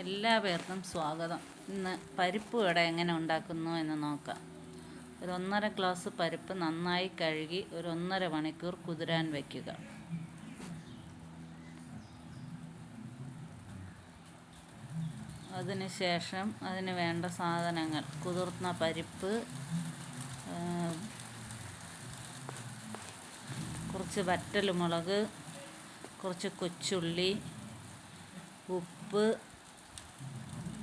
എല്ലാ പേർക്കും സ്വാഗതം. ഇന്ന് പരിപ്പ് വട എങ്ങനെ ഉണ്ടാക്കുന്നു എന്ന് നോക്കാം. ഒരു ഒന്നര ഗ്ലാസ് പരിപ്പ് നന്നായി കഴുകി ഒരു ഒന്നര മണിക്കൂർ കുതിരാൻ വയ്ക്കുക. അതിനുശേഷം അതിന് വേണ്ട സാധനങ്ങൾ. കുതിർന്ന പരിപ്പ് കുറച്ച് വറ്റൽ മുളക് കുറച്ച് കൊച്ചുള്ളി ഉപ്പ്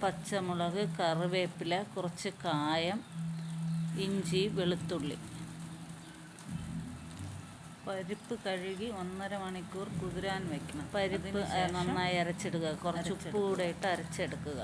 പച്ചമുളക് കറിവേപ്പില കുറച്ച് കായം ഇഞ്ചി വെളുത്തുള്ളി. പരിപ്പ് കഴുകി ഒന്നര മണിക്കൂർ കുതിരാൻ വെക്കണം. പരിപ്പ് നന്നായി അരച്ചിടുക കുറച്ച് ഉപ്പ് കൂടെ ഇട്ട് അരച്ചെടുക്കുക.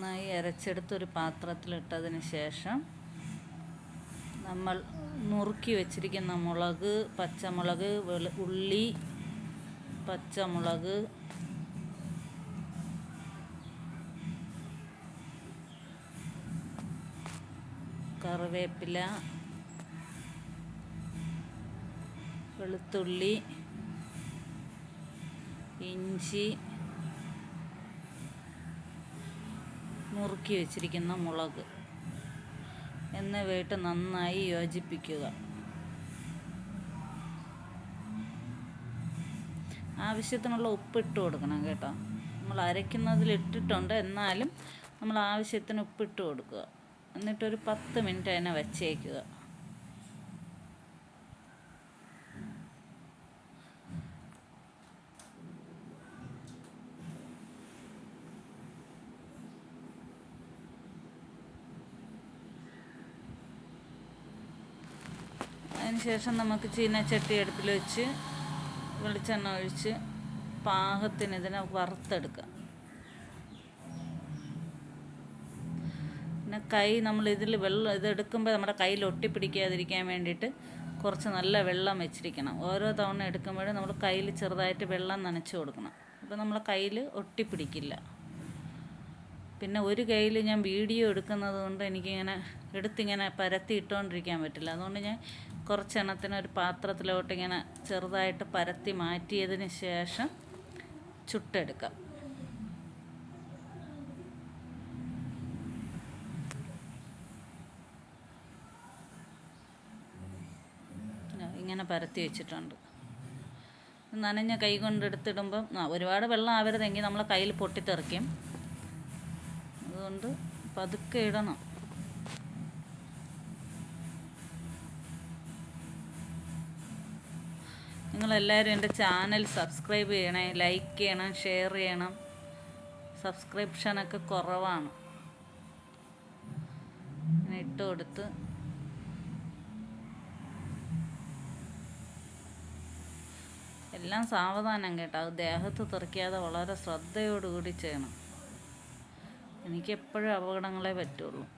നന്നായി അരച്ചെടുത്തൊരു പാത്രത്തിലിട്ടതിന് ശേഷം നമ്മൾ നുറുക്കി വെച്ചിരിക്കുന്ന മുളക് പച്ചമുളക് വെളു ഉള്ളി പച്ചമുളക് കറിവേപ്പില വെളുത്തുള്ളി ഇഞ്ചി നുറുക്കി വെച്ചിരിക്കുന്ന മുളക് എന്നിവയിട്ട് നന്നായി യോജിപ്പിക്കുക. ആവശ്യത്തിനുള്ള ഉപ്പ് ഉപ്പിട്ട് കൊടുക്കണം കേട്ടോ. നമ്മൾ അരയ്ക്കുന്നതിൽ ഇട്ടിട്ടുണ്ട്. എന്നാലും നമ്മൾ ആവശ്യത്തിന് ഉപ്പിട്ട് കൊടുക്കുക. എന്നിട്ടൊരു പത്ത് മിനിറ്റ് അതിനെ വച്ചേക്കുക. അതിനുശേഷം നമുക്ക് ചീനച്ചട്ടി അടുപ്പിൽ വെച്ച് വെളിച്ചെണ്ണ ഒഴിച്ച് പാകത്തിന് ഇതിനെ വറുത്തെടുക്കാം. പിന്നെ കൈ നമ്മൾ ഇതിൽ വെള്ളം ഇതെടുക്കുമ്പോൾ നമ്മുടെ കയ്യിൽ ഒട്ടിപ്പിടിക്കാതിരിക്കാൻ വേണ്ടിയിട്ട് കുറച്ച് നല്ല വെള്ളം വെച്ചിരിക്കണം. ഓരോ തവണ എടുക്കുമ്പോഴും നമ്മൾ കയ്യിൽ ചെറുതായിട്ട് വെള്ളം നനച്ച് കൊടുക്കണം. അപ്പോൾ നമ്മളെ കയ്യിൽ ഒട്ടിപ്പിടിക്കില്ല. പിന്നെ ഒരു കയ്യിൽ ഞാൻ വീഡിയോ എടുക്കുന്നത് കൊണ്ട് എനിക്കിങ്ങനെ എടുത്തിങ്ങനെ പരത്തി ഇട്ടുകൊണ്ടിരിക്കാൻ പറ്റില്ല. അതുകൊണ്ട് ഞാൻ കുറച്ചെണ്ണത്തിന് ഒരു പാത്രത്തിലോട്ട് ഇങ്ങനെ ചെറുതായിട്ട് പരത്തി മാറ്റിയതിന് ശേഷം ചുട്ടെടുക്കാം. ഇങ്ങനെ പരത്തി വെച്ചിട്ടുണ്ട്. നനഞ്ഞ കൈ കൊണ്ട് എടുത്തിടുമ്പം ഒരുപാട് വെള്ളം ആവരുതെങ്കിൽ നമ്മളെ കയ്യിൽ പൊട്ടിത്തെറിക്കും. അതുകൊണ്ട് പതുക്കെ ഇടണം. നിങ്ങളെല്ലാവരും എന്റെ ചാനൽ സബ്സ്ക്രൈബ് ചെയ്യണേ ലൈക്ക് ചെയ്യണം ഷെയർ ചെയ്യണം. സബ്സ്ക്രിപ്ഷനൊക്കെ കുറവാണ്. ഇട്ട് കൊടുത്ത്. എല്ലാം സാവധാനം കേട്ടോ. അത് ദേഹത്ത് തെറിക്കാതെ വളരെ ശ്രദ്ധയോടുകൂടി ചെയ്യണം. എനിക്കെപ്പോഴും അപകടങ്ങളെ പറ്റുള്ളൂ.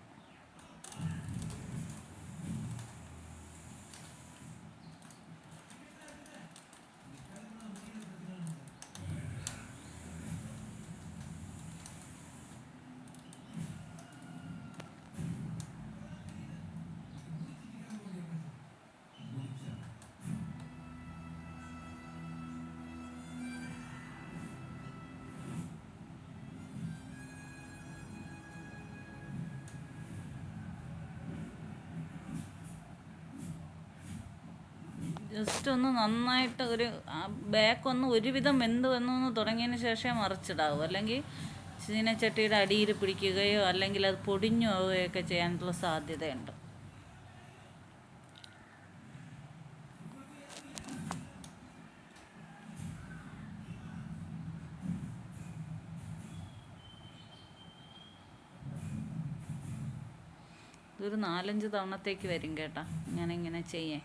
ജസ്റ്റ് ഒന്ന് നന്നായിട്ട് ഒരു ബാക്ക് ഒന്ന് ഒരുവിധം വെന്ത് വന്നു തുടങ്ങിയതിന് ശേഷമേ മറിച്ചിടാവൂ. അല്ലെങ്കിൽ ചീനച്ചട്ടിയുടെ അടിയിൽ പിടിക്കുകയോ അല്ലെങ്കിൽ അത് പൊടിഞ്ഞു പോവുകയൊക്കെ ചെയ്യാനുള്ള സാധ്യതയുണ്ട്. ഇതൊരു നാലഞ്ച് തവണത്തേക്ക് വരും കേട്ടാ. ഇങ്ങനെ ചെയ്യേ.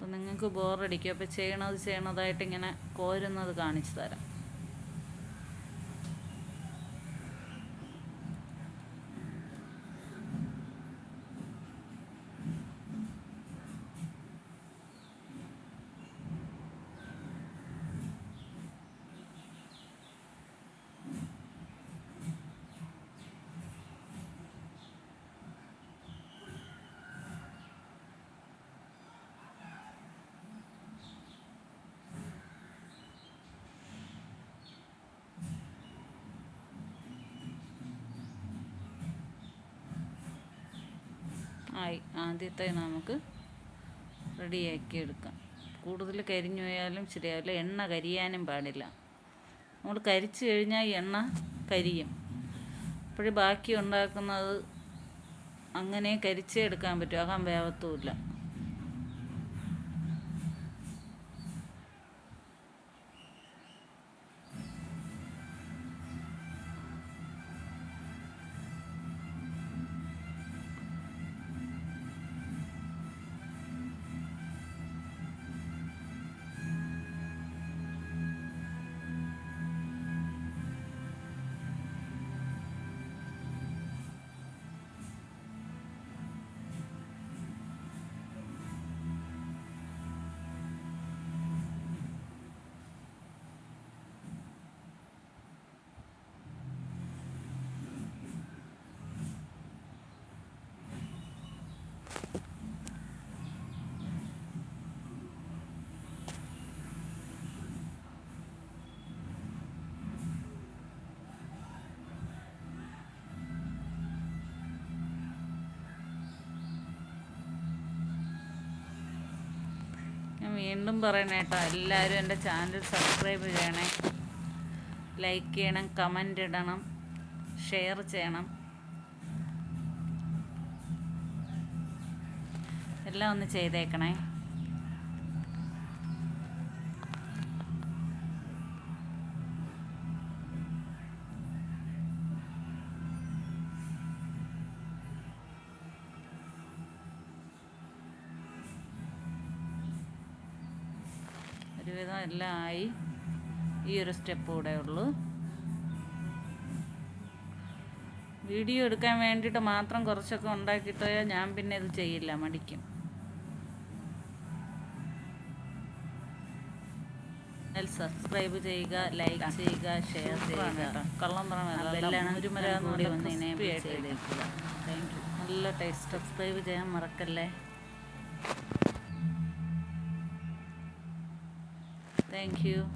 അപ്പം നിങ്ങൾക്ക് ബോറടിക്കും അപ്പോൾ ചെയ്യണത് ചെയ്യണതായിട്ട് ഇങ്ങനെ കോരുന്നത് കാണിച്ചു തരാം. ആയി ആദ്യത്തെ നമുക്ക് റെഡിയാക്കി എടുക്കാം കൂടുതൽ കരിഞ്ഞു പോയാലും ശരിയാവില്ല. എണ്ണ കരിയാനും പാടില്ല. നമ്മൾ കരിച്ചു കഴിഞ്ഞാൽ എണ്ണ കരിയും. അപ്പോഴേ ബാക്കി ഉണ്ടാക്കുന്നത് അങ്ങനെ കരിച്ചേ എടുക്കാൻ പറ്റും. ആകാൻ വേവത്തുമില്ല. വീണ്ടും പറയണേ കേട്ടോ. എല്ലാവരും എന്റെ ചാനൽ സബ്സ്ക്രൈബ് ചെയ്യണേ. ലൈക്ക് ചെയ്യണം കമന്റ് ഇടണം ഷെയർ ചെയ്യണം. എല്ലാം ഒന്ന് ചെയ്തേക്കണേ. ഒരുവിധം എല്ലാം ആയി. ഈ ഒരു സ്റ്റെപ്പ് കൂടെ ഉള്ളൂ. വീഡിയോ എടുക്കാൻ വേണ്ടിയിട്ട് മാത്രം കുറച്ചൊക്കെ ഉണ്ടാക്കിയിട്ട് ഞാൻ പിന്നെ ഇത് ചെയ്യില്ല മടിക്കും. സബ്സ്ക്രൈബ് ചെയ്യുക ലൈക്ക് ചെയ്യുക ഷെയർ ചെയ്യുക. കള്ളം യു നല്ല ടേസ്റ്റ് സബ്സ്ക്രൈബ് ചെയ്യാൻ മറക്കല്ലേ? Thank you.